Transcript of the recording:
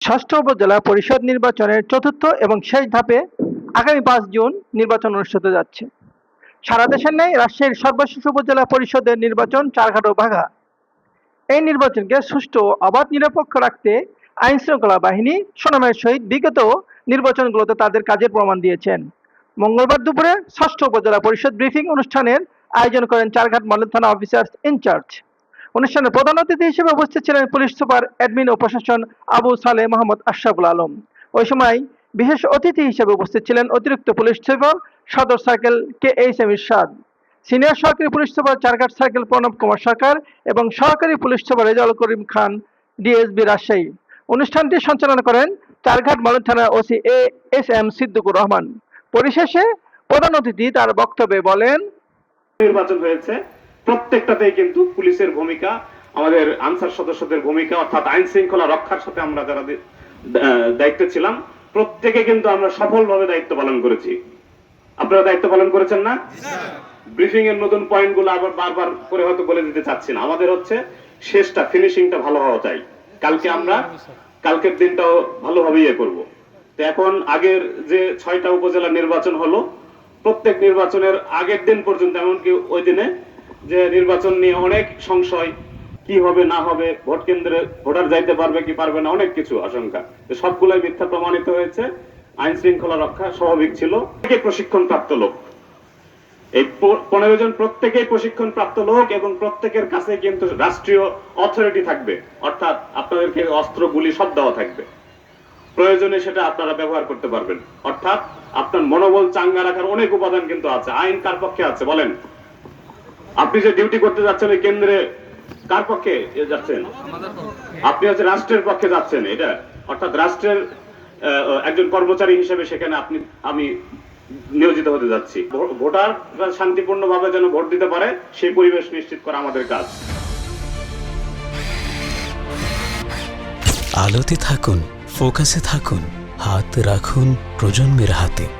ষষ্ঠ উপজেলা পরিষদ নির্বাচনের চতুর্থ এবং শেষ ধাপে আগামী পাঁচ জুন নির্বাচন অনুষ্ঠিত যাচ্ছে। সারা দেশের ন্যায় রাজশাহীর সর্বশেষ উপজেলা পরিষদের নির্বাচন চারঘাট বাঘা এই নির্বাচনকে সুষ্ঠু অবাধ নিরপেক্ষ রাখতে আইন শৃঙ্খলা বাহিনী, সুনামের সহিত বিগত নির্বাচনগুলোতে তাদের কাজের প্রমাণ দিয়েছেন। মঙ্গলবার দুপুরে ষষ্ঠ উপজেলা পরিষদ ব্রিফিং অনুষ্ঠানের আয়োজন করেন চারঘাট মডেল থানা অফিসার ইনচার্জ। অনুষ্ঠানে প্রধান অতিথি হিসেবে উপস্থিত ছিলেন পুলিশ সুপার অ্যাডমিন ও প্রশাসন আবু সালে মোহাম্মদ আশরাফুল আলম। ওই সময় বিশেষ অতিথি হিসেবে উপস্থিত ছিলেন অতিরিক্ত পুলিশ সুপার সদর circle K H M Irshad, senior সহকারী police super Charghat circle Pranab Kumar Sarkar এবং সহকারী police super Rezaul Karim Khan, DSB Rajshahi. অনুষ্ঠানটি সঞ্চালনা করেন চারঘাট মডেল থানা OC A S M Siddiqur Rahman. পরিশেষে প্রধান অতিথি তার বক্তব্যে বলেন, নির্বাচন হয়েছে। প্রত্যেকটাতেই কিন্তু পুলিশের ভূমিকা আমাদের আনসার সদস্যদের ভূমিকা অর্থাৎ আইন শৃঙ্খলা রক্ষার সাথে আমরা যারা দায়িত্বে ছিলাম প্রত্যেকে কিন্তু আমরা সফলভাবে দায়িত্ব পালন করেছি। আপনারা দায়িত্ব পালন করেছেন না? ব্রিফিং এর নতুন পয়েন্টগুলো আবার বারবার করে হয়তো বলে দিতে চাচ্ছি না। আমাদের হচ্ছে শেষটা ফিনিশিংটা ভালো হওয়া চাই। কালকে আমরা কালকের দিনটাও ভালোভাবে ইয়ে করব। তো এখন আগের যে ছয়টা উপজেলা নির্বাচন হলো প্রত্যেক নির্বাচনের আগের দিন পর্যন্ত এমনকি ওই দিনে যে নির্বাচন নিয়ে অনেক সংশয়, কি হবে, না হবে, ভোট কেন্দ্রে ভোটার যাইতে পারবে কি পারবে না, অনেক কিছু আশঙ্কা। সবগুলাই মিথ্যা প্রমাণিত হয়েছে, আইন শৃঙ্খলা রক্ষা স্বাভাবিক ছিল। প্রশিক্ষণ প্রাপ্ত লোক। এই পনেরো জন প্রত্যেকেই প্রশিক্ষণ প্রাপ্ত লোক এবং প্রত্যেকের কাছে কিন্তু রাষ্ট্রীয় অথরিটি থাকবে। অর্থাৎ আপনাদেরকে অস্ত্র, গুলি সব দেওয়া থাকবে। প্রয়োজনে সেটা আপনারা ব্যবহার করতে পারবেন। অর্থাৎ আপনার মনোবল চাঙ্গা রাখার অনেক উপাদান কিন্তু আছে। আইন কার পক্ষে আছে? বলেন। আপনি যে ডিউটি করতে যাচ্ছেন ওই কেন্দ্রে কার পক্ষে যাচ্ছেন? আপনি হচ্ছে রাষ্ট্রের পক্ষে যাচ্ছেন এটা? অর্থাৎ রাষ্ট্রের আহ, একজন কর্মচারী হিসেবে সেখানে আপনি আমি নিয়োজিত হতে যাচ্ছি। ভোটাররা শান্তিপূর্ণভাবে যেন ভোট দিতে পারে সেই পরিবেশ নিশ্চিত করা আমাদের কাজ। আলোতে থাকুন ফোকাসে থাকুন হাত রাখুন প্রজন্মের হাতে।